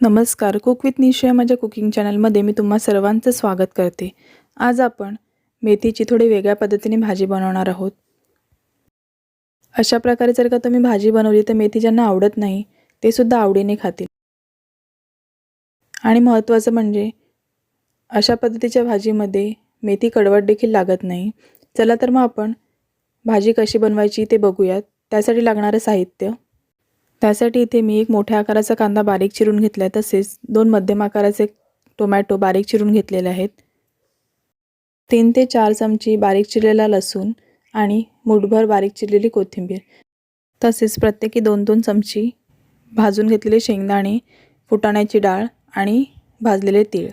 नमस्कार. Cook with निशा माझ्या cooking चॅनलमध्ये मी तुम्हा सर्वांचं स्वागत करते. आज आपण मेथीची थोडी वेगळ्या पद्धतीने भाजी बनवणार आहोत. अशा प्रकारे जर का तुम्ही भाजी बनवली तर मेथी ज्यांना आवडत नाही ते सुद्धा आवडीने खातील. आणि महत्त्वाचं म्हणजे अशा पद्धतीच्या भाजीमध्ये मेथी कडवट देखील लागत नाही. चला तर मग आपण भाजी कशी बनवायची ते बघूयात. त्यासाठी लागणारं साहित्य त्यासाठी इथे मी एक मोठ्या आकाराचा कांदा बारीक चिरून घेतला आहे तसेच दोन मध्यम आकाराचे टोमॅटो बारीक चिरून घेतलेले आहेत. तीन ते चार चमची बारीक चिरलेला लसूण आणि मुठभर बारीक चिरलेली कोथिंबीर. तसेच प्रत्येकी दोन दोन चमची भाजून घेतलेले शेंगदाणे फुटाण्याची डाळ आणि भाजलेले तीळ.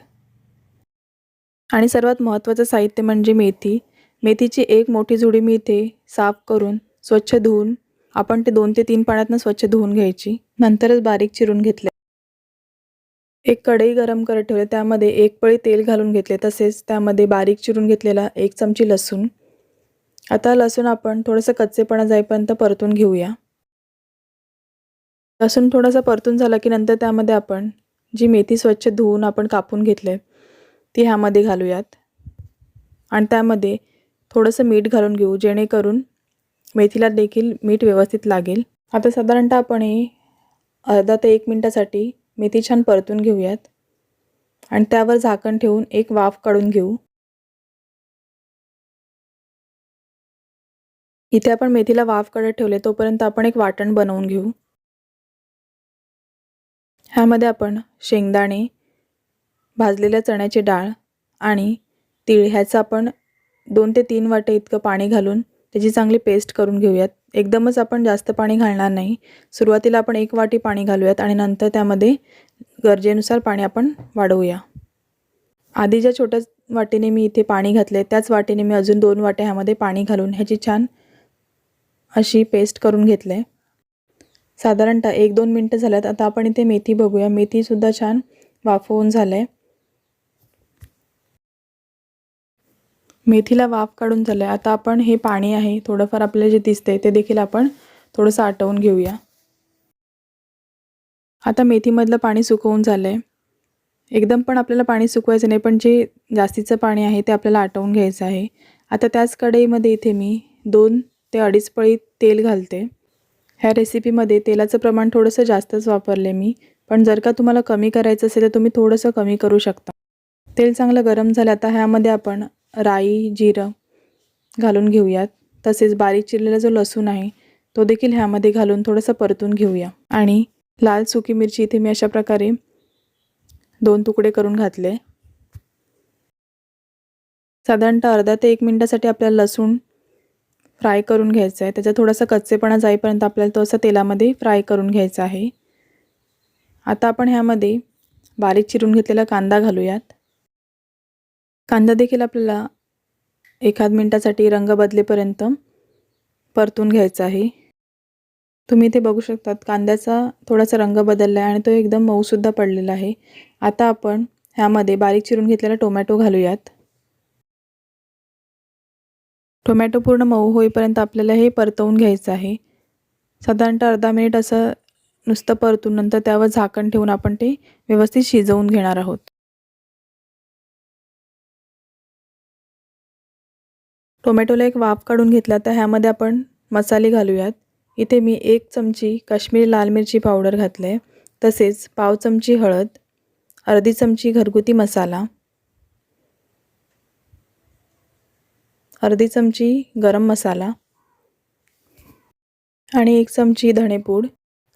आणि सर्वात महत्त्वाचं साहित्य म्हणजे मेथी. मेथीची एक मोठी जुडी मी इथे साफ करून स्वच्छ धुवून आपण ते दोन ते तीन पाण्यातनं स्वच्छ धुवून घ्यायची. नंतरच बारीक चिरून घेतले. एक कढई गरम करत ठेवले. त्यामध्ये एक पळी तेल घालून घेतले. तसेच त्यामध्ये बारीक चिरून घेतलेला एक चमची लसूण. आता लसूण आपण थोडंसं कच्चेपणा जाईपर्यंत परतून घेऊया. लसूण थोडासा परतून झाला की नंतर त्यामध्ये आपण जी मेथी स्वच्छ धुवून आपण कापून घेतले ती ह्यामध्ये घालूयात. आणि त्यामध्ये थोडंसं मीठ घालून घेऊ जेणेकरून मेथीला देखील मीठ व्यवस्थित लागेल. आता साधारणतः आपण हे अर्धा ते एक मिनटासाठी मेथी छान परतून घेऊयात. आणि त्यावर झाकण ठेवून एक वाफ काढून घेऊ. इथे आपण मेथीला वाफ काढत ठेवले तोपर्यंत आपण एक वाटण बनवून घेऊ. ह्यामध्ये आपण शेंगदाणे भाजलेल्या चण्याची डाळ आणि तीळ ह्याचं आपण दोन ते तीन वाटे इतकं पाणी घालून त्याची चांगली पेस्ट करून घेऊयात. एकदमच आपण जास्त पाणी घालणार नाही. सुरुवातीला आपण एक वाटी पाणी घालूयात आणि नंतर त्यामध्ये गरजेनुसार पाणी आपण वाढवूया. आधी ज्या छोट्या वाटीने मी इथे पाणी घातले त्याच वाटीने मी अजून दोन वाट्या ह्यामध्ये पाणी घालून ह्याची छान अशी पेस्ट करून घेतले साधारणतः एक दोन मिनटं झाल्यात. आता आपण इथे मेथी बघूया. मेथीसुद्धा छान वाफवून झालं आहे मेथीला वाफ काढून झालं आहे आता आपण हे पाणी आहे थोडंफार आपल्याला जे दिसते ते देखील आपण थोडंसं आटवून घेऊया. आता मेथीमधलं पाणी सुकवून झालं आहे एकदम पण आपल्याला पाणी सुकवायचं नाही पण जे जास्तीचं पाणी आहे ते आपल्याला आटवून घ्यायचं आहे. आता त्याच कढईमध्ये इथे मी दोन ते अडीच पळी तेल घालते. ह्या रेसिपीमध्ये तेलाचं प्रमाण थोडंसं जास्तच वापरले मी पण जर का तुम्हाला कमी करायचं असेल तर तुम्ही थोडंसं कमी करू शकता. तेल चांगलं गरम झालं आता ह्यामध्ये आपण राई जिरं घालून घेऊयात. तसेच बारीक चिरलेला जो लसूण आहे तो देखील ह्यामध्ये घालून थोडंसं परतून घेऊया. आणि लाल सुकी मिरची इथे मी अशा प्रकारे दोन तुकडे करून घातले. साधारणतः अर्धा ते एक मिनटासाठी आपल्याला लसूण फ्राय करून घ्यायचं आहे. त्याचा थोडासा कच्चेपणा जाईपर्यंत आपल्याला तो असा तेलामध्ये फ्राय करून घ्यायचा आहे. आता आपण ह्यामध्ये बारीक चिरून घेतलेला कांदा घालूयात. कांदा देखील आपल्याला एखाद मिनटासाठी रंग बदलेपर्यंत परतून घ्यायचा आहे. तुम्ही इथे बघू शकतात कांद्याचा थोडासा रंग बदलला आहे आणि तो एकदम मऊसुद्धा पडलेला आहे. आता आपण ह्यामध्ये बारीक चिरून घेतलेला टोमॅटो घालूयात. टोमॅटो पूर्ण मऊ होईपर्यंत आपल्याला हे परतवून घ्यायचं आहे. साधारणतः अर्धा मिनिट असं नुसतं परतून नंतर त्यावर झाकण ठेवून आपण ते व्यवस्थित शिजवून घेणार आहोत. टोमॅटोला एक वाफ काढून घेतला तर ह्यामध्ये आपण मसाले घालूयात. इथे मी एक चमची काश्मीरी लाल मिरची पावडर घातलं आहे तसेच पाव चमची हळद अर्धी चमची घरगुती मसाला अर्धी चमची गरम मसाला आणि एक चमची धणेपूड.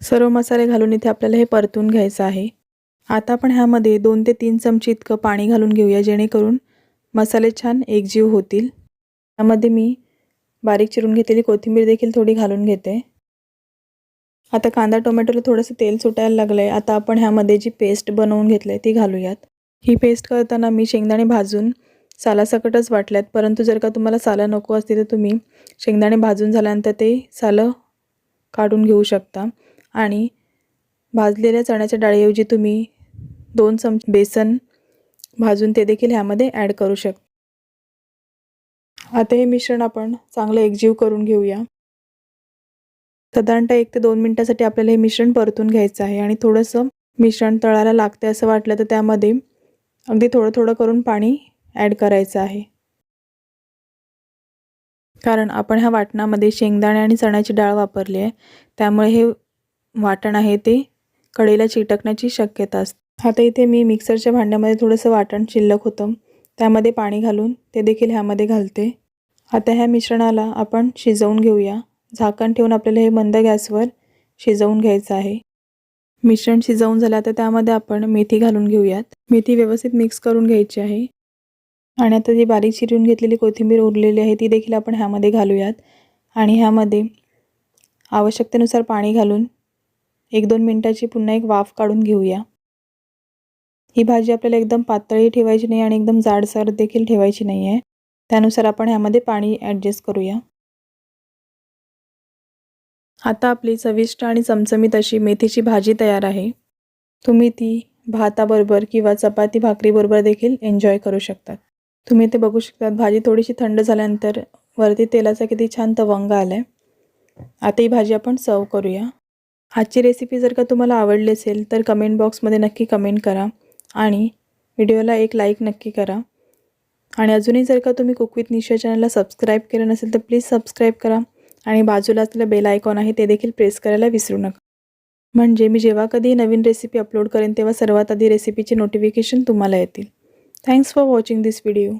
सर्व मसाले घालून इथे आपल्याला हे परतून घ्यायचं आहे. आता आपण ह्यामध्ये दोन ते तीन चमची इतकं पाणी घालून घेऊया जेणेकरून मसाले छान एकजीव होतील. यामध्ये मी बारीक चिरून घेतलेली कोथिंबीर देखील थोडी घालून घेते. आता कांदा टोमॅटोला थोडंसं तेल सुटायला लागलं आहे आता आपण ह्यामध्ये जी पेस्ट बनवून घेतली आहे ती घालूयात. ही पेस्ट करताना मी शेंगदाणे भाजून सालासकटच वाटल्यात. परंतु जर का तुम्हाला सालं नको असतील तर तुम्ही शेंगदाणे भाजून झाल्यानंतर ते सालं काढून घेऊ शकता. आणि भाजलेल्या चण्याच्या डाळीऐवजी तुम्ही दोन चमचे बेसन भाजून ते देखील ह्यामध्ये ॲड करू शकता. आता हे मिश्रण आपण चांगलं एकजीव करून घेऊया. साधारणतः एक ते दोन मिनटासाठी आपल्याला हे मिश्रण परतून घ्यायचं आहे आणि थोडंसं मिश्रण तळायला लागते असं वाटलं तर त्यामध्ये अगदी थोडं थोडं करून पाणी ॲड करायचं आहे. कारण आपण ह्या वाटणामध्ये शेंगदाणे आणि चण्याची डाळ वापरली आहे. त्यामुळे हे वाटण आहे ते कढईला चिटकण्याची शक्यता असते. आता इथे मी मिक्सरच्या भांड्यामध्ये थोडंसं वाटण शिल्लक होतं. त्यामध्ये पाणी घालून ते देखील ह्यामध्ये घालते. आता ह्या मिश्रणाला आपण शिजवून घेऊया. झाकण ठेवून आपल्याला हे मंद गॅसवर शिजवून घ्यायचं आहे. मिश्रण शिजवून झालं तर त्यामध्ये आपण मेथी घालून घेऊयात. मेथी व्यवस्थित मिक्स करून घ्यायची आहे. आणि आता जी बारीक चिरून घेतलेली कोथिंबीर उरलेली आहे ती देखील आपण ह्यामध्ये घालूयात. आणि ह्यामध्ये आवश्यकतेनुसार पाणी घालून एक दोन मिनटाची पुन्हा एक वाफ काढून घेऊया. ही भाजी आपल्याला एकदम पातळी ठेवायची नाही आणि एकदम जाडसर देखील ठेवायची नाही आहे त्यानुसार आपण ह्यामध्ये पाणी ॲडजस्ट करूया. आता आपली चविष्ट आणि चमचमीत अशी मेथीची भाजी तयार आहे. तुम्ही ती भाताबरोबर किंवा चपाती भाकरीबरोबर देखील एन्जॉय करू शकतात. तुम्ही ते बघू शकतात भाजी थोडीशी थंड झाल्यानंतर वरती तेलाचा किती छान तवंग आला आहे आता ही भाजी आपण सर्व करूया. आजची रेसिपी जर का तुम्हाला आवडली असेल तर कमेंट बॉक्समध्ये नक्की कमेंट करा आणि व्हिडिओला एक लाईक नक्की करा. आणि अजूनही जर का तुम्ही कुक विथ निशा चॅनलला सबस्क्राईब केलं नसेल तर प्लीज सबस्क्राईब करा. आणि बाजूला असलेलं बेल आयकॉन आहे ते देखील प्रेस करायला विसरू नका. म्हणजे मी जेव्हा कधी नवीन रेसिपी अपलोड करेन तेव्हा सर्वात आधी रेसिपीचे नोटिफिकेशन तुम्हाला येतील. Thanks for watching this video